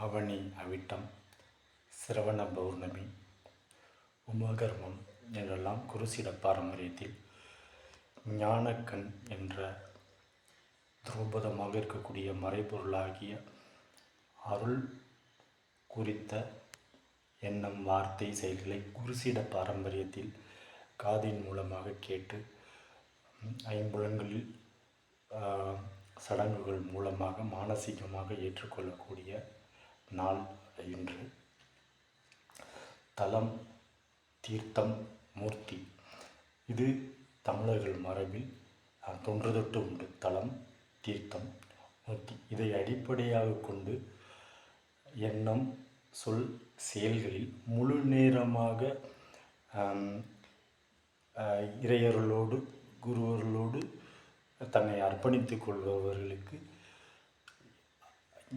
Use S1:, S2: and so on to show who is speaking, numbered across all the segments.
S1: ஆவணி அவிட்டம் சிரவண பௌர்ணமி. உமகர்மம் என்றெல்லாம் குருசிட பாரம்பரியத்தில் ஞானக்கண் என்ற துரோபதமாக இருக்கக்கூடிய மறைபொருளாகிய அருள் குறித்த எண்ணம் வார்த்தை செயல்களை குருசிட பாரம்பரியத்தில் காதின் மூலமாக கேட்டு ஐம்புலன்களில் சடங்குகள் மூலமாக மானசீகமாக ஏற்றுக்கொள்ளக்கூடிய நாள் இன்று. தலம் தீர்த்தம் மூர்த்தி. இது தமிழர்கள் மரபில் தொன்று தொட்டு உண்டு. தலம் தீர்த்தம் மூர்த்தி. இதை அடிப்படையாக கொண்டு எண்ணம் சொல் செயல்களில் முழு நேரமாக இறையர்களோடு குருவர்களோடு தன்னை அர்ப்பணித்துக் கொள்பவர்களுக்கு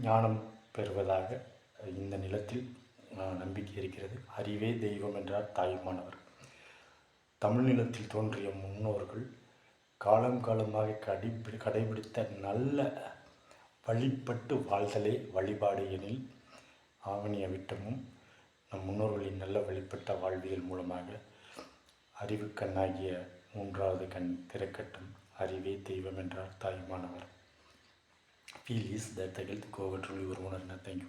S1: ஞானம் பெறுவதாக இந்த நிலத்தில் நம்பிக்கை இருக்கிறது. அறிவே தெய்வம் என்றார் தாயுமானவர். தமிழ் நிலத்தில் தோன்றிய முன்னோர்கள் காலம் காலமாக கடைபிடி கடைபிடித்த நல்ல வழிபட்டு வாழ்தலே வழிபாடு எனில் ஆவணி விட்டமும் நம் முன்னோர்களின் நல்ல வழிபட்ட வாழ்வியல் மூலமாக அறிவு கண்ணாகிய மூன்றாவது கண் திறக்கட்டும். அறிவே தெய்வம் என்றார் Thayumanavar. Please, that the health covered rule your honor. Thank you.